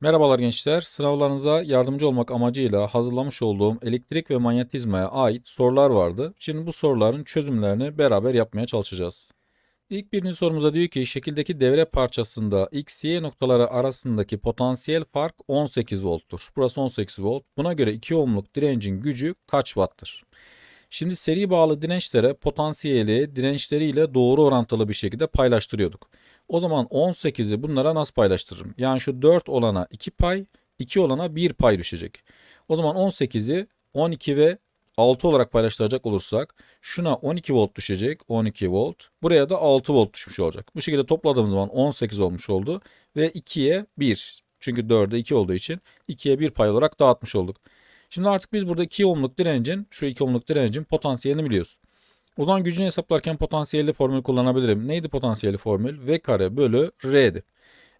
Merhabalar gençler. Sınavlarınıza yardımcı olmak amacıyla hazırlamış olduğum elektrik ve manyetizmaya ait sorular vardı. Şimdi bu soruların çözümlerini beraber yapmaya çalışacağız. İlk birinci sorumuza diyor ki şekildeki devre parçasında x, y noktaları arasındaki potansiyel fark 18 volttur. Burası 18 volt. Buna göre 2 ohmluk direncin gücü kaç watt'tır? Şimdi seri bağlı dirençlere potansiyeli dirençleriyle doğru orantılı bir şekilde paylaştırıyorduk. O zaman 18'i bunlara nasıl paylaştırırım? Yani şu 4 olana 2 pay, 2 olana 1 pay düşecek. O zaman 18'i 12 ve 6 olarak paylaştıracak olursak şuna 12 volt düşecek. 12 volt. Buraya da 6 volt düşmüş olacak. Bu şekilde topladığımız zaman 18 olmuş oldu. Ve 2'ye 1. Çünkü 4'e 2 olduğu için 2'ye 1 pay olarak dağıtmış olduk. Şimdi artık biz burada 2 ohmluk direncin, şu 2 ohmluk direncin potansiyelini biliyoruz. O zaman gücünü hesaplarken potansiyelli formül kullanabilirim. Neydi potansiyelli formül? V kare bölü R'di.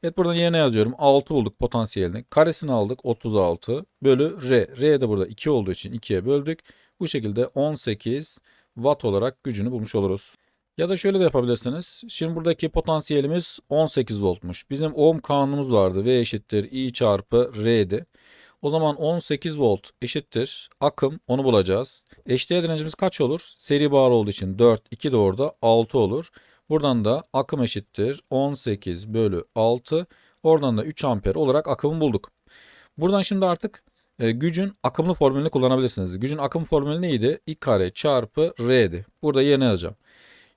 Evet buradan yerine yazıyorum. 6 bulduk potansiyelini. Karesini aldık 36 bölü R. R de burada 2 olduğu için 2'ye böldük. Bu şekilde 18 watt olarak gücünü bulmuş oluruz. Ya da şöyle de yapabilirsiniz. Şimdi buradaki potansiyelimiz 18 voltmuş. Bizim ohm kanunumuz vardı. V eşittir I çarpı R'di. O zaman 18 volt eşittir akım onu bulacağız. Eşdeğer direncimiz kaç olur? Seri bağlı olduğu için 4, 2 de orada 6 olur. Buradan da akım eşittir 18 bölü 6. Oradan da 3 amper olarak akımı bulduk. Buradan şimdi artık e, gücün akımlı formülünü kullanabilirsiniz. Gücün akım formülü neydi? I kare çarpı R'di. Burada yerine yazacağım.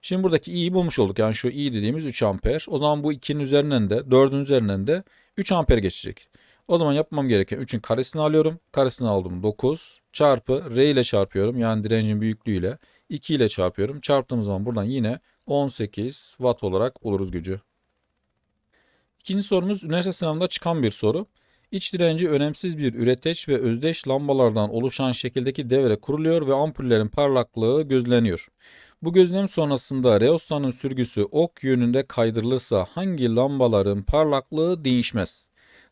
Şimdi buradaki i'yi bulmuş olduk. Yani şu i dediğimiz 3 amper. O zaman bu 2'nin üzerinden de 4'ün üzerinden de 3 amper geçecek. O zaman yapmam gereken 3'ün karesini alıyorum. Karesini aldım 9 çarpı R ile çarpıyorum. Yani direncin büyüklüğüyle 2 ile çarpıyorum. Çarptığım zaman buradan yine 18 watt olarak buluruz gücü. İkinci sorumuz üniversite sınavında çıkan bir soru. İç direnci önemsiz bir üreteç ve özdeş lambalardan oluşan şekildeki devre kuruluyor ve ampullerin parlaklığı gözleniyor. Bu gözlem sonrasında reostanın sürgüsü ok yönünde kaydırılırsa hangi lambaların parlaklığı değişmez?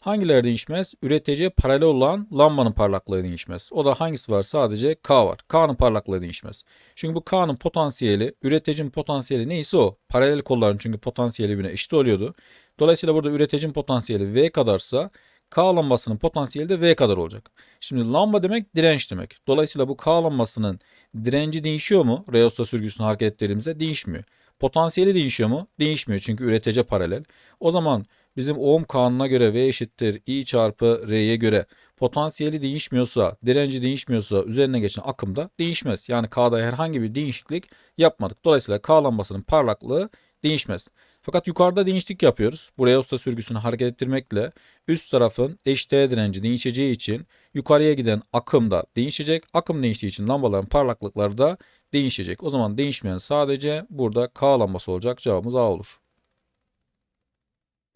Hangileri değişmez? Üreticiye paralel olan lambanın parlaklığı değişmez. O da hangisi var? Sadece K var. K'nın parlaklığı değişmez. Çünkü bu K'nın potansiyeli, üreticinin potansiyeli neyse o. Paralel kolların çünkü potansiyeli birbirine eşit oluyordu. Dolayısıyla burada üreticinin potansiyeli V kadarsa K lambasının potansiyeli de V kadar olacak. Şimdi lamba demek direnç demek. Dolayısıyla bu K lambasının direnci değişiyor mu? Reosta sürgüsünü hareket ettirdiğimizde değişmiyor. Potansiyeli değişiyor mu? Değişmiyor çünkü üretici paralel. O zaman bizim ohm kanuna göre V eşittir I çarpı R'ye göre potansiyeli değişmiyorsa, direnci değişmiyorsa üzerine geçen akım da değişmez. Yani K'da herhangi bir değişiklik yapmadık. Dolayısıyla K lambasının parlaklığı değişmez. Fakat yukarıda değişiklik yapıyoruz. Buraya usta sürgüsünü hareket ettirmekle üst tarafın eşdeğer direnci değişeceği için yukarıya giden akım da değişecek. Akım değiştiği için lambaların parlaklıkları da değişecek. O zaman değişmeyen sadece burada K lambası olacak. Cevabımız A olur.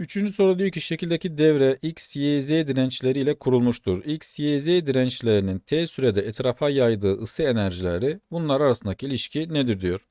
Üçüncü soru diyor ki şekildeki devre X, Y, Z dirençleri ile kurulmuştur. X, Y, Z dirençlerinin T sürede etrafa yaydığı ısı enerjileri bunlar arasındaki ilişki nedir diyor.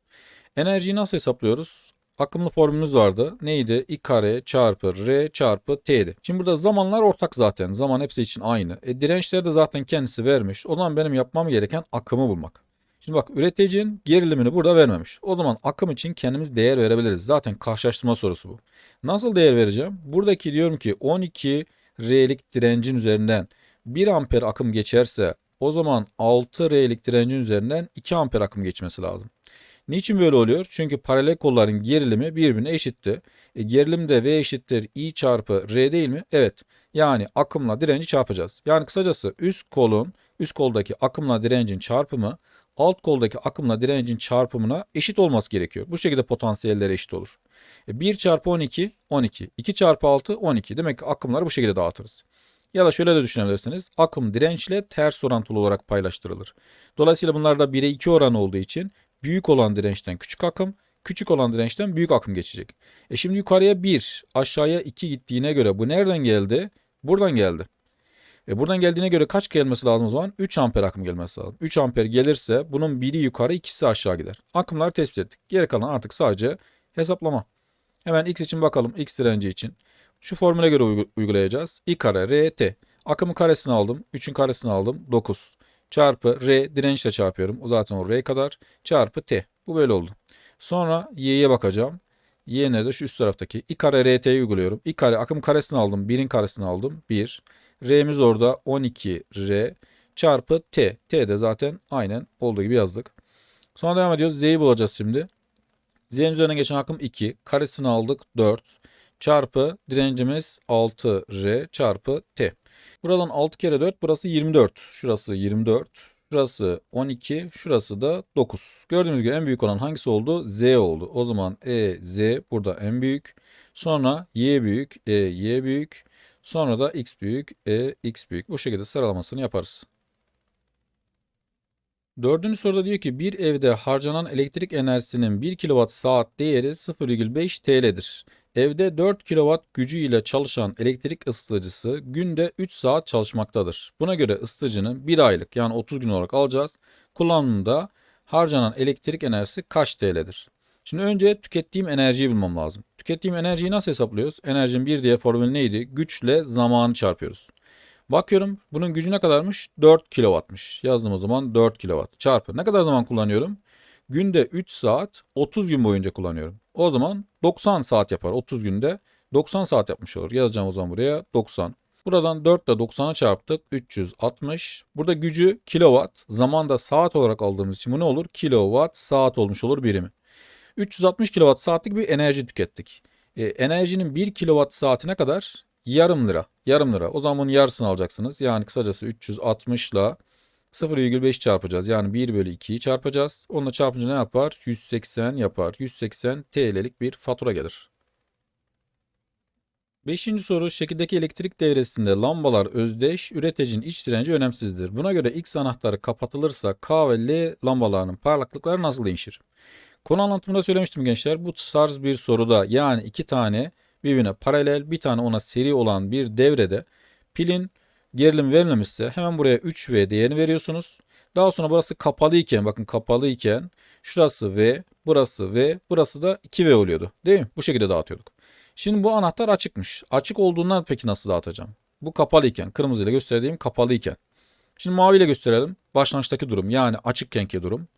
Enerjiyi nasıl hesaplıyoruz? Akımlı formülümüz vardı. Neydi? I kare çarpı R çarpı T'di. Şimdi burada zamanlar ortak zaten. Zaman hepsi için aynı. E, dirençleri de zaten kendisi vermiş. O zaman benim yapmam gereken akımı bulmak. Şimdi bak üreticinin gerilimini burada vermemiş. O zaman akım için kendimiz değer verebiliriz. Zaten karşılaştırma sorusu bu. Nasıl değer vereceğim? Buradaki diyorum ki 12 R'lik direncin üzerinden 1 amper akım geçerse o zaman 6 R'lik direncin üzerinden 2 amper akım geçmesi lazım. Niçin böyle oluyor? Çünkü paralel kolların gerilimi birbirine eşitti. E, gerilim de V eşittir I çarpı R değil mi? Evet. Yani akımla direnci çarpacağız. Yani kısacası üst kolun, üst koldaki akımla direncin çarpımı alt koldaki akımla direncin çarpımına eşit olması gerekiyor. Bu şekilde potansiyeller eşit olur. E 1 çarpı 12, 12. 2 çarpı 6, 12. Demek ki akımları bu şekilde dağıtırız. Ya da şöyle de düşünebilirsiniz. Akım dirençle ters orantılı olarak paylaştırılır. Dolayısıyla bunlarda 1'e 2 oranı olduğu için büyük olan dirençten küçük akım, küçük olan dirençten büyük akım geçecek. E şimdi yukarıya 1, aşağıya 2 gittiğine göre bu nereden geldi? Buradan geldi. E buradan geldiğine göre kaç gelmesi lazım o zaman? 3 amper akım gelmesi lazım. 3 amper gelirse bunun biri yukarı ikisi aşağı gider. Akımları tespit ettik. Geri kalan artık sadece hesaplama. Hemen x için bakalım. x direnci için. Şu formüle göre uygulayacağız. i kare r t. Akımın karesini aldım. 3'ün karesini aldım. 9. Çarpı r dirençle çarpıyorum. O zaten o r kadar. Çarpı t. Bu böyle oldu. Sonra y'ye bakacağım. Y nerede? Şu üst taraftaki. I kare RT'yi uyguluyorum. I kare akım karesini aldım. 1'in karesini aldım. 1. R'miz orada 12 R çarpı T. T de zaten aynen olduğu gibi yazdık. Sonra devam ediyoruz. Z'yi bulacağız şimdi. Z'nin üzerine geçen akım 2. Karesini aldık 4. Çarpı direncimiz 6R çarpı T. Buradan 6 kere 4 burası 24. Şurası 24. Şurası 12. Şurası da 9. Gördüğünüz gibi en büyük olan hangisi oldu? Z oldu. O zaman E, Z burada en büyük. Sonra Y büyük, E, Y büyük. Sonra da X büyük, E, X büyük. Bu şekilde sıralamasını yaparız. Dördüncü soruda diyor ki bir evde harcanan elektrik enerjisinin 1 kWh saat değeri 0,5 TL'dir. Evde 4 kW gücü ile çalışan elektrik ısıtıcısı günde 3 saat çalışmaktadır. Buna göre ısıtıcının 1 aylık yani 30 gün olarak alacağız. Kullanımında harcanan elektrik enerjisi kaç TL'dir? Şimdi önce tükettiğim enerjiyi bulmam lazım. Tükettiğim enerjiyi nasıl hesaplıyoruz? Enerjinin bir diye formülü neydi? Güçle zamanı çarpıyoruz. Bakıyorum bunun gücü ne kadarmış? 4 kW'mış. Yazdım o zaman 4 kW çarpı. Ne kadar zaman kullanıyorum? Günde 3 saat 30 gün boyunca kullanıyorum. O zaman 90 saat yapar 30 günde. 90 saat yapmış olur. Yazacağım o zaman buraya 90. Buradan 4 ile 90'a çarptık. 360. Burada gücü kilowatt. Zamanda saat olarak aldığımız için bu ne olur? Kilowatt saat olmuş olur birimi. 360 kilowatt saatlik bir enerji tükettik. E, enerjinin 1 kilowatt saatine kadar yarım lira. Yarım lira. O zaman bunun yarısını alacaksınız. Yani kısacası 360 ile 0,5 çarpacağız. Yani 1 bölü 2'yi çarpacağız. Onunla çarpınca ne yapar? 180 yapar. 180 TL'lik bir fatura gelir. Beşinci soru şekildeki elektrik devresinde lambalar özdeş, üreticinin iç direnci önemsizdir. Buna göre X anahtarı kapatılırsa K ve L lambalarının parlaklıkları nasıl değişir? Konu anlatımında söylemiştim gençler. Bu tarz bir soruda yani iki tane birbirine paralel bir tane ona seri olan bir devrede pilin gerilim verilmemişse hemen buraya 3V değerini veriyorsunuz. Daha sonra burası kapalı iken bakın kapalı iken şurası V, burası V, burası da 2V oluyordu. Değil mi? Bu şekilde dağıtıyorduk. Şimdi bu anahtar açıkmış. Açık olduğundan peki nasıl dağıtacağım? Bu kapalı iken, kırmızı ile gösterdiğim kapalı iken. Şimdi mavi ile gösterelim. Başlangıçtaki durum yani açıkkenki durum.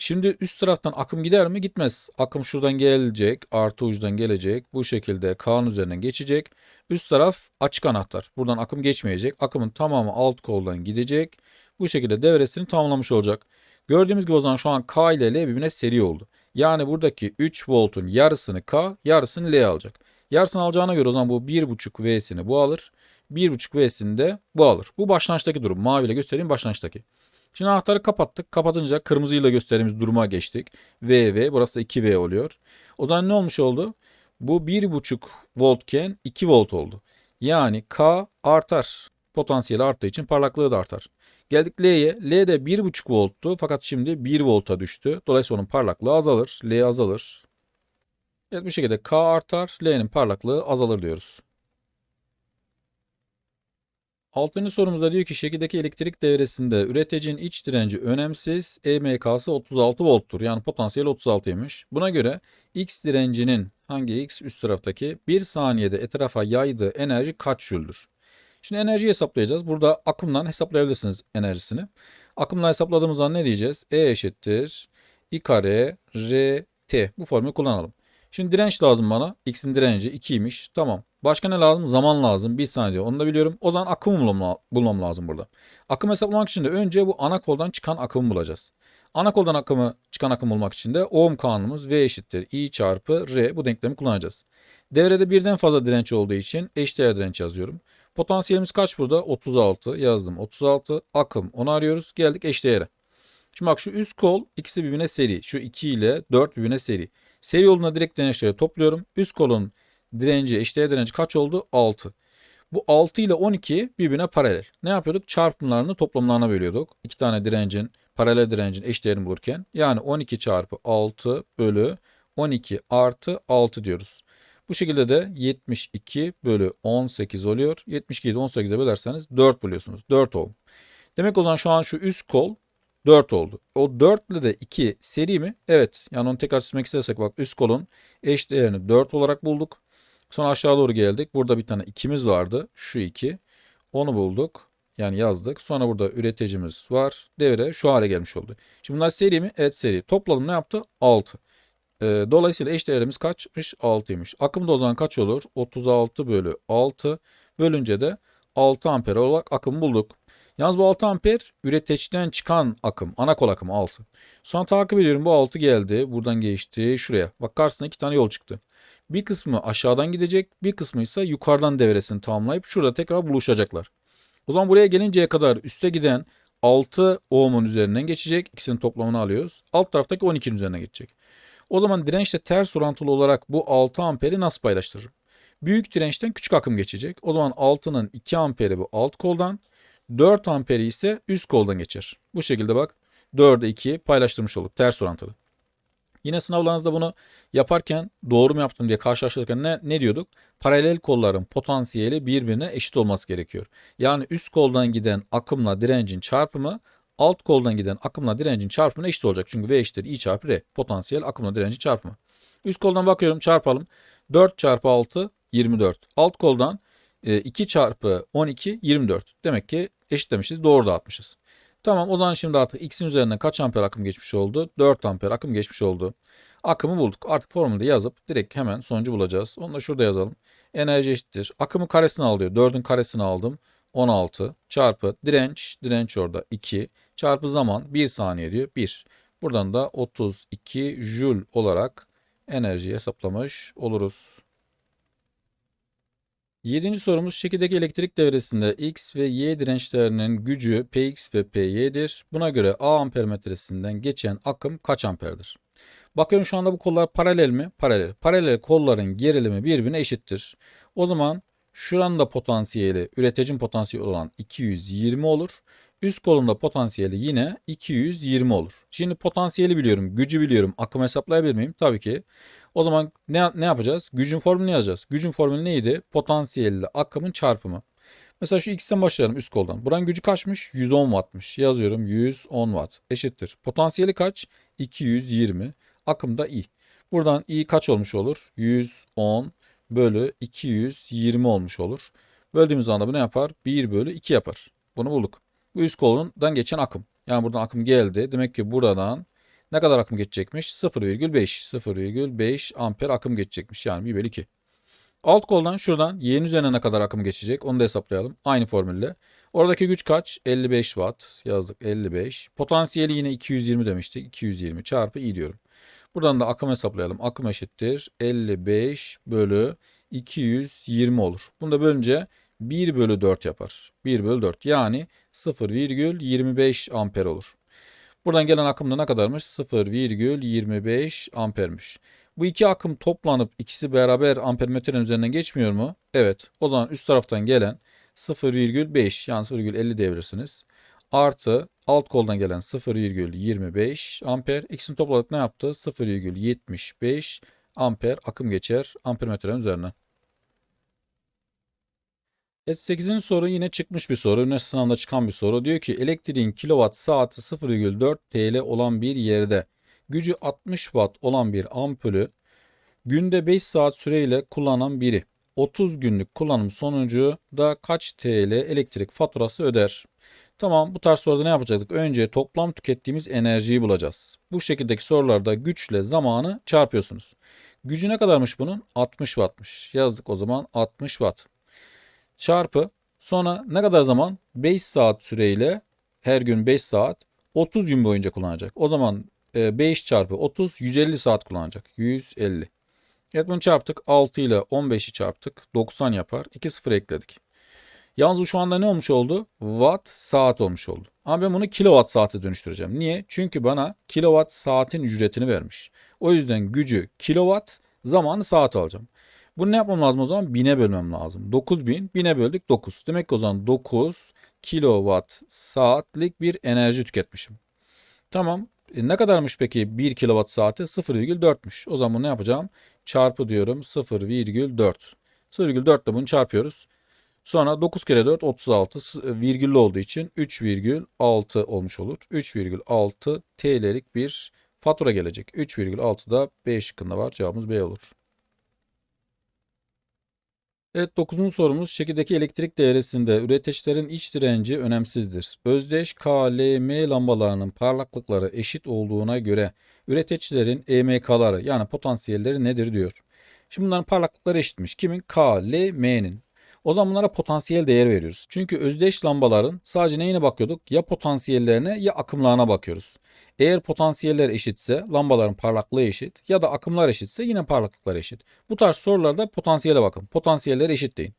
Şimdi üst taraftan akım gider mi? Gitmez. Akım şuradan gelecek, artı ucudan gelecek. Bu şekilde K'nın üzerinden geçecek. Üst taraf açık anahtar. Buradan akım geçmeyecek. Akımın tamamı alt koldan gidecek. Bu şekilde devresini tamamlamış olacak. Gördüğümüz gibi o zaman şu an K ile L birbirine seri oldu. Yani buradaki 3 voltun yarısını K, yarısını L alacak. Yarısını alacağına göre o zaman bu 1.5 V'sini bu alır. 1.5 V'sini de bu alır. Bu başlangıçtaki durum. Mavi ile göstereyim başlangıçtaki. Şimdi anahtarı kapattık. Kapatınca kırmızıyla gösterdiğimiz duruma geçtik. V V burası da 2V oluyor. O zaman ne olmuş oldu? Bu 1.5 voltken 2 volt oldu. Yani K artar. Potansiyeli arttığı için parlaklığı da artar. Geldik L'ye. L de 1.5 volttu fakat şimdi 1 volta düştü. Dolayısıyla onun parlaklığı azalır. L azalır. Evet bu şekilde K artar. L'nin parlaklığı azalır diyoruz. Altıncı sorumuzda diyor ki şekildeki elektrik devresinde üreticinin iç direnci önemsiz. EMK'sı 36 volttur. Yani potansiyel 36'ymış. Buna göre X direncinin hangi X üst taraftaki 1 saniyede etrafa yaydığı enerji kaç jüldür? Şimdi enerjiyi hesaplayacağız. Burada akımdan hesaplayabilirsiniz enerjisini. Akımla hesapladığımız zaman ne diyeceğiz? E eşittir I kare R T. Bu formülü kullanalım. Şimdi direnç lazım bana. X'in direnci 2'ymiş. Tamam. Başka ne lazım? Zaman lazım. 1 saniye. Onu da biliyorum. O zaman akım bulmam, bulmam lazım burada. Akım hesaplamak için de önce bu ana koldan çıkan akımı bulacağız. Ana koldan akımı çıkan akım bulmak için de ohm kanunumuz V eşittir I çarpı R bu denklemi kullanacağız. Devrede birden fazla direnç olduğu için eşdeğer direnç yazıyorum. Potansiyelimiz kaç burada? 36 yazdım. 36 akım onu arıyoruz. Geldik eşdeğere. Şimdi bak şu üst kol ikisi birbirine seri. Şu 2 ile 4 birbirine seri. Seri yoluna direkt dirençleri topluyorum. Üst kolun direnci, eşdeğer direnci kaç oldu? 6. Bu 6 ile 12 birbirine paralel. Ne yapıyorduk? Çarpımlarını toplamlarına bölüyorduk. İki tane direncin, paralel direncin eşdeğerini bulurken. Yani 12 çarpı 6 bölü 12 artı 6 diyoruz. Bu şekilde de 72 bölü 18 oluyor. 72'yi de 18'e bölerseniz 4 buluyorsunuz. 4 ohm. Demek o zaman şu an şu üst kol 4 oldu. O 4 ile de 2 seri mi? Evet. Yani onu tekrar çizmek istersek bak üst kolun eş değerini 4 olarak bulduk. Sonra aşağı doğru geldik. Burada bir tane 2'miz vardı. Şu 2. Onu bulduk. Yani yazdık. Sonra burada üreticimiz var. Devre şu hale gelmiş oldu. Şimdi bunlar seri mi? Evet seri. Topladım ne yaptı? 6. E, dolayısıyla eş değerimiz kaçmış? 6'ymış. Akım da o zaman kaç olur? 36 bölü 6 bölünce de 6 amper olarak akım bulduk. Yalnız bu 6 amper üreticiden çıkan akım. Ana kol akımı 6. Sonra takip ediyorum bu 6 geldi. Buradan geçti şuraya. Bak karşısına iki tane yol çıktı. Bir kısmı aşağıdan gidecek. Bir kısmı ise yukarıdan devresini tamamlayıp şurada tekrar buluşacaklar. O zaman buraya gelinceye kadar üste giden 6 ohm'un üzerinden geçecek. İkisinin toplamını alıyoruz. Alt taraftaki 12'nin üzerinden geçecek. O zaman dirençle ters orantılı olarak bu 6 amperi nasıl paylaştırırım? Büyük dirençten küçük akım geçecek. O zaman 6'nın 2 amperi bu alt koldan. 4 amperi ise üst koldan geçer. Bu şekilde bak 4'e 2'yi paylaştırmış olduk. Ters orantılı. Yine sınavlarınızda bunu yaparken doğru mu yaptım diye karşılaştırırken ne, ne diyorduk? Paralel kolların potansiyeli birbirine eşit olması gerekiyor. Yani üst koldan giden akımla direncin çarpımı alt koldan giden akımla direncin çarpımına eşit olacak. Çünkü V eşittir I çarpı R. Potansiyel akımla direncin çarpımı. Üst koldan bakıyorum çarpalım. 4 çarpı 6 24. Alt koldan 2 çarpı 12 24. Demek ki eşitlemişiz. Doğru dağıtmışız. Tamam o zaman şimdi artık x'in üzerinden kaç amper akım geçmiş oldu? 4 amper akım geçmiş oldu. Akımı bulduk. Artık formülde yazıp direkt hemen sonucu bulacağız. Onu da şurada yazalım. Enerji eşittir. Akımı karesini alıyor. 4'ün karesini aldım. 16 çarpı direnç. Direnç orada 2 çarpı zaman 1 saniye diyor. 1. Buradan da 32 jül olarak enerjiyi hesaplamış oluruz. Yedinci sorumuz şekildeki elektrik devresinde X ve Y dirençlerinin gücü Px ve Py'dir. Buna göre A ampermetresinden geçen akım kaç amperdir? Bakıyorum şu anda bu kollar paralel mi? Paralel. Paralel kolların gerilimi birbirine eşittir. O zaman şuranın da potansiyeli, üreticinin potansiyeli olan 220 olur. Üst kolunda potansiyeli yine 220 olur. Şimdi potansiyeli biliyorum, gücü biliyorum. Akım hesaplayabilir miyim? Tabii ki. O zaman ne, ne yapacağız? Gücün formülünü yazacağız. Gücün formülü neydi? Potansiyelle akımın çarpımı. Mesela şu x'ten başlayalım üst koldan. Buranın gücü kaçmış? 110 wattmış. Yazıyorum 110 watt eşittir. Potansiyeli kaç? 220. Akım da i. Buradan i kaç olmuş olur? 110 bölü 220 olmuş olur. Böldüğümüz zaman da bu ne yapar? 1 bölü 2 yapar. Bunu bulduk. Bu üst kolundan geçen akım. Yani buradan akım geldi. Demek ki buradan ne kadar akım geçecekmiş? 0,5. 0,5 amper akım geçecekmiş. Yani 1 bölü 2. Alt koldan şuradan y'nin üzerine ne kadar akım geçecek? Onu da hesaplayalım. Aynı formülle. Oradaki güç kaç? 55 watt. Yazdık 55. Potansiyeli yine 220 demiştik. 220 çarpı i diyorum. Buradan da akım hesaplayalım. Akım eşittir. 55 bölü 220 olur. Bunu da bölünce 1 bölü 4 yapar. 1 bölü 4 yani 0,25 amper olur. Buradan gelen akım da ne kadarmış? 0,25 ampermiş. Bu iki akım toplanıp ikisi beraber ampermetrenin üzerinden geçmiyor mu? Evet. O zaman üst taraftan gelen 0,5 yani 0,50 devresiniz. Artı alt koldan gelen 0,25 amper. İkisini topladık ne yaptı? 0,75 amper akım geçer ampermetrenin üzerinden. Evet 8. soru yine çıkmış bir soru. Üniversite sınavında çıkan bir soru. Diyor ki elektriğin kilowatt saati 0,4 TL olan bir yerde gücü 60 watt olan bir ampulü günde 5 saat süreyle kullanan biri 30 günlük kullanım sonucu da kaç TL elektrik faturası öder? Tamam bu tarz soruda ne yapacaktık? Önce toplam tükettiğimiz enerjiyi bulacağız. Bu şekildeki sorularda güçle zamanı çarpıyorsunuz. Gücü ne kadarmış bunun? 60 wattmış. Yazdık o zaman 60 watt çarpı sonra ne kadar zaman? 5 saat süreyle her gün 5 saat 30 gün boyunca kullanacak. O zaman 5 e, çarpı 30 150 saat kullanacak. 150. Evet bunu çarptık. 6 ile 15'i çarptık. 90 yapar. 2 sıfır ekledik. Yalnız şu anda ne olmuş oldu? Watt saat olmuş oldu. Ama ben bunu kilowatt saate dönüştüreceğim. Niye? Çünkü bana kilowatt saatin ücretini vermiş. O yüzden gücü kilowatt, zamanı saat alacağım. Bunu ne yapmam lazım o zaman? 1000'e bölmem lazım. 9000, 1000'e böldük 9. Demek ki o zaman 9 kilowatt saatlik bir enerji tüketmişim. Tamam. E ne kadarmış peki 1 kilowatt saati? 0,4'müş. O zaman ne yapacağım? Çarpı diyorum 0,4. 0,4 ile bunu çarpıyoruz. Sonra 9 kere 4 36 virgüllü olduğu için 3,6 olmuş olur. 3,6 TL'lik bir fatura gelecek. 3,6 da B şıkkında var. Cevabımız B olur. Evet 9. sorumuz şekildeki elektrik dairesinde üreticilerin iç direnci önemsizdir. Özdeş K, L, M lambalarının parlaklıkları eşit olduğuna göre üreticilerin EMK'ları yani potansiyelleri nedir diyor. Şimdi bunların parlaklıkları eşitmiş. Kimin? K, L, M'nin. O zaman bunlara potansiyel değer veriyoruz. Çünkü özdeş lambaların sadece neyine bakıyorduk? Ya potansiyellerine ya akımlarına bakıyoruz. Eğer potansiyeller eşitse lambaların parlaklığı eşit ya da akımlar eşitse yine parlaklıklar eşit. Bu tarz sorularda potansiyele bakın. Potansiyeller eşit deyin.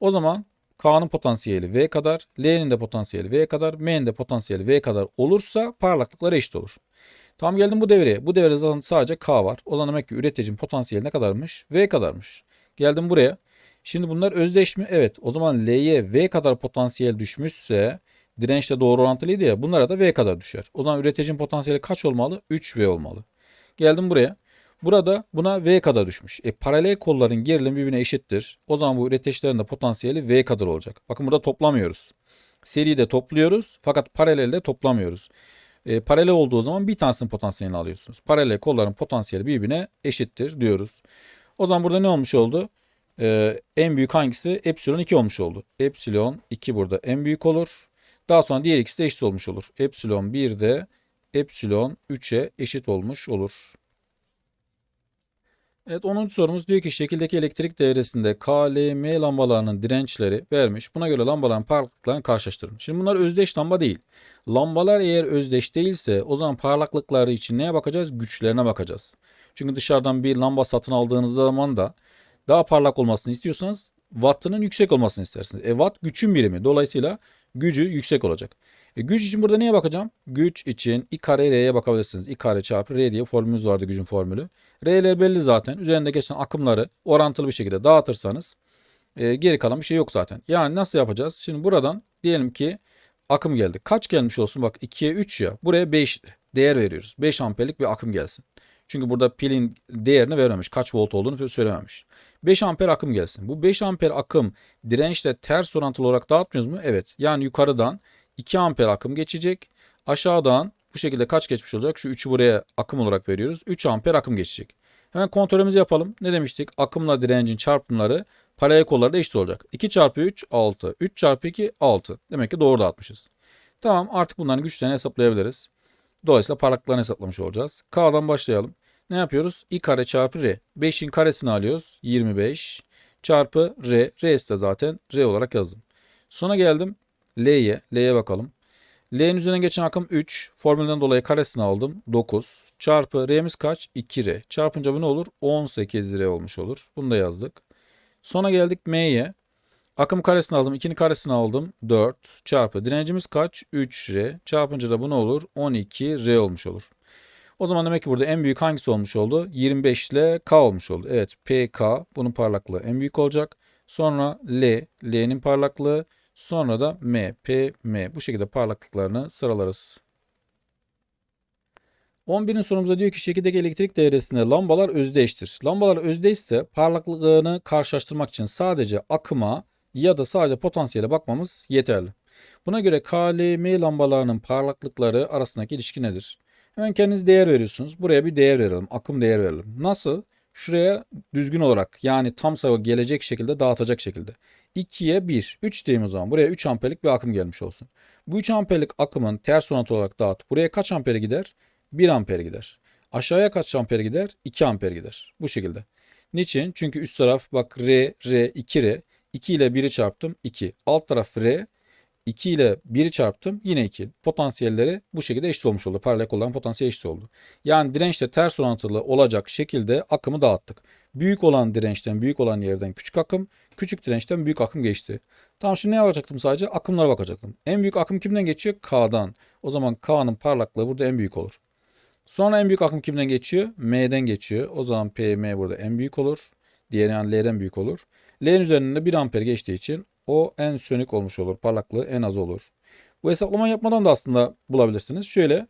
O zaman K'nın potansiyeli V kadar, L'nin de potansiyeli V kadar, M'nin de potansiyeli V kadar olursa parlaklıklar eşit olur. Tam geldim bu devreye. Bu devrede zaten sadece K var. O zaman demek ki üreticinin potansiyeli ne kadarmış? V kadarmış. Geldim buraya. Şimdi bunlar özdeş mi? Evet. O zaman L'ye V kadar potansiyel düşmüşse dirençle doğru orantılıydı ya. Bunlara da V kadar düşer. O zaman üreticinin potansiyeli kaç olmalı? 3V olmalı. Geldim buraya. Burada buna V kadar düşmüş. E, paralel kolların gerilimi birbirine eşittir. O zaman bu üreticilerin de potansiyeli V kadar olacak. Bakın burada toplamıyoruz. Seride topluyoruz fakat paralelde toplamıyoruz. E, paralel olduğu zaman bir tanesinin potansiyelini alıyorsunuz. Paralel kolların potansiyeli birbirine eşittir diyoruz. O zaman burada ne olmuş oldu? Ee, en büyük hangisi? Epsilon 2 olmuş oldu. Epsilon 2 burada en büyük olur. Daha sonra diğer ikisi de eşit olmuş olur. Epsilon 1 de epsilon 3'e eşit olmuş olur. Evet 10. sorumuz diyor ki şekildeki elektrik devresinde K, L, M lambalarının dirençleri vermiş. Buna göre lambaların parlaklıklarını karşılaştırın. Şimdi bunlar özdeş lamba değil. Lambalar eğer özdeş değilse o zaman parlaklıkları için neye bakacağız? Güçlerine bakacağız. Çünkü dışarıdan bir lamba satın aldığınız zaman da daha parlak olmasını istiyorsanız wattının yüksek olmasını istersiniz. E watt gücün birimi. Dolayısıyla gücü yüksek olacak. E, güç için burada neye bakacağım? Güç için I kare R'ye bakabilirsiniz. I kare çarpı R diye formülümüz vardı gücün formülü. R'ler belli zaten. Üzerinde geçen akımları orantılı bir şekilde dağıtırsanız e, geri kalan bir şey yok zaten. Yani nasıl yapacağız? Şimdi buradan diyelim ki akım geldi. Kaç gelmiş olsun? Bak 2'ye 3 ya. Buraya 5 değer veriyoruz. 5 amperlik bir akım gelsin. Çünkü burada pilin değerini vermemiş. Kaç volt olduğunu söylememiş. 5 amper akım gelsin. Bu 5 amper akım dirençle ters orantılı olarak dağıtmıyoruz mu? Evet. Yani yukarıdan 2 amper akım geçecek. Aşağıdan bu şekilde kaç geçmiş olacak? Şu 3'ü buraya akım olarak veriyoruz. 3 amper akım geçecek. Hemen kontrolümüzü yapalım. Ne demiştik? Akımla direncin çarpımları paralel kollarda eşit olacak. 2 çarpı 3 6. 3 çarpı 2 6. Demek ki doğru dağıtmışız. Tamam artık bunların güçlerini hesaplayabiliriz. Dolayısıyla parlaklıklarını hesaplamış olacağız. K'dan başlayalım. Ne yapıyoruz? i kare çarpı r. 5'in karesini alıyoruz. 25 çarpı r. R'si de zaten r olarak yazdım. Sonra geldim L'ye. L'ye bakalım. L'nin üzerine geçen akım 3. Formülden dolayı karesini aldım. 9. Çarpı R'miz kaç? 2R. Çarpınca bu ne olur? 18 R olmuş olur. Bunu da yazdık. Sonra geldik M'ye. Akım karesini aldım. 2'nin karesini aldım. 4 çarpı direncimiz kaç? 3R. Çarpınca da bu ne olur? 12R olmuş olur. O zaman demek ki burada en büyük hangisi olmuş oldu? 25 ile K olmuş oldu. Evet PK bunun parlaklığı en büyük olacak. Sonra L, L'nin parlaklığı. Sonra da M, P, M. Bu şekilde parlaklıklarını sıralarız. 11'in sorumuza diyor ki şekildeki elektrik devresinde lambalar özdeştir. Lambalar özdeşse parlaklığını karşılaştırmak için sadece akıma ya da sadece potansiyele bakmamız yeterli. Buna göre KLM lambalarının parlaklıkları arasındaki ilişki nedir? Hemen kendiniz değer veriyorsunuz. Buraya bir değer verelim. Akım değer verelim. Nasıl? Şuraya düzgün olarak yani tam sayı gelecek şekilde dağıtacak şekilde. 2'ye 1. 3 diyeyim o zaman. Buraya 3 amperlik bir akım gelmiş olsun. Bu 3 amperlik akımın ters orantı olarak dağıt. Buraya kaç amper gider? 1 amper gider. Aşağıya kaç amper gider? 2 amper gider. Bu şekilde. Niçin? Çünkü üst taraf bak R, R, 2R. 2 ile 1'i çarptım 2. Alt taraf R. 2 ile 1'i çarptım yine 2. Potansiyelleri bu şekilde eşit olmuş oldu. Paralel olan potansiyel eşit oldu. Yani dirençle ters orantılı olacak şekilde akımı dağıttık. Büyük olan dirençten büyük olan yerden küçük akım, küçük dirençten büyük akım geçti. Tamam şimdi ne yapacaktım sadece? Akımlara bakacaktım. En büyük akım kimden geçiyor? K'dan. O zaman K'nın parlaklığı burada en büyük olur. Sonra en büyük akım kimden geçiyor? M'den geçiyor. O zaman PM burada en büyük olur. Diğer yani L'den büyük olur. L'nin üzerinde 1 amper geçtiği için o en sönük olmuş olur. Parlaklığı en az olur. Bu hesaplama yapmadan da aslında bulabilirsiniz. Şöyle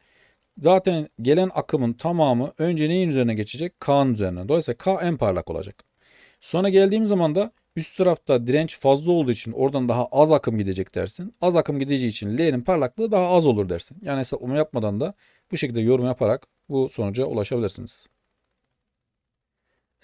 zaten gelen akımın tamamı önce neyin üzerine geçecek? K'nın üzerine. Dolayısıyla K en parlak olacak. Sonra geldiğim zaman da üst tarafta direnç fazla olduğu için oradan daha az akım gidecek dersin. Az akım gideceği için L'nin parlaklığı daha az olur dersin. Yani hesaplama yapmadan da bu şekilde yorum yaparak bu sonuca ulaşabilirsiniz.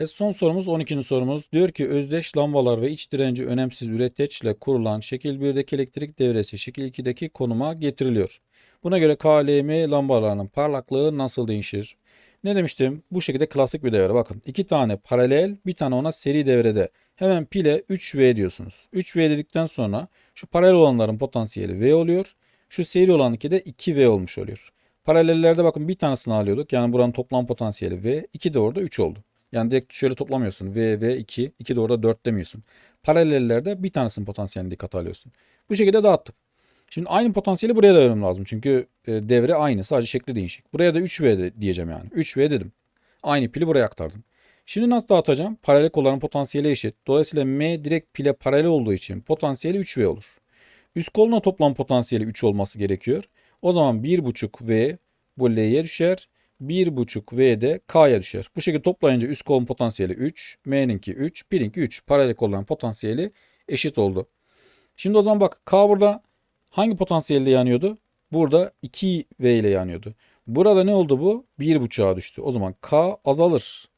Evet, son sorumuz 12. sorumuz. Diyor ki özdeş lambalar ve iç direnci önemsiz üreteçle kurulan şekil 1'deki elektrik devresi şekil 2'deki konuma getiriliyor. Buna göre KLM lambalarının parlaklığı nasıl değişir? Ne demiştim? Bu şekilde klasik bir devre. Bakın iki tane paralel bir tane ona seri devrede. Hemen pile 3V diyorsunuz. 3V dedikten sonra şu paralel olanların potansiyeli V oluyor. Şu seri olanınki de 2V olmuş oluyor. Paralellerde bakın bir tanesini alıyorduk. Yani buranın toplam potansiyeli V. 2 de orada 3 oldu. Yani direkt şöyle toplamıyorsun. V, V, 2. 2 de orada 4 demiyorsun. Paralellerde bir tanesinin potansiyelini dikkate alıyorsun. Bu şekilde dağıttık. Şimdi aynı potansiyeli buraya da vermem lazım. Çünkü e, devre aynı. Sadece şekli değişik. Buraya da 3V de diyeceğim yani. 3V dedim. Aynı pili buraya aktardım. Şimdi nasıl dağıtacağım? Paralel kolların potansiyeli eşit. Dolayısıyla M direkt pile paralel olduğu için potansiyeli 3V olur. Üst koluna toplam potansiyeli 3 olması gerekiyor. O zaman 1.5V bu L'ye düşer. 1.5V de K'ya düşer. Bu şekilde toplayınca üst kolun potansiyeli 3, M'ninki 3, pirinki 3. Paralel kolların potansiyeli eşit oldu. Şimdi o zaman bak K burada hangi potansiyelle yanıyordu? Burada 2V ile yanıyordu. Burada ne oldu bu? 1.5'a düştü. O zaman K azalır.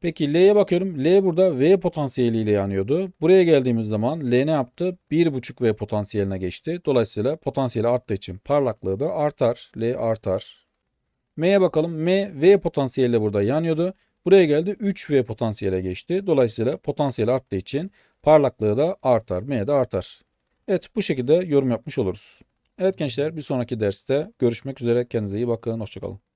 Peki L'ye bakıyorum. L burada V potansiyeliyle yanıyordu. Buraya geldiğimiz zaman L ne yaptı? 1.5 V potansiyeline geçti. Dolayısıyla potansiyeli arttığı için parlaklığı da artar. L artar. M'ye bakalım. M V potansiyeliyle burada yanıyordu. Buraya geldi 3V potansiyele geçti. Dolayısıyla potansiyeli arttığı için parlaklığı da artar. M de artar. Evet bu şekilde yorum yapmış oluruz. Evet gençler bir sonraki derste görüşmek üzere. Kendinize iyi bakın. Hoşçakalın.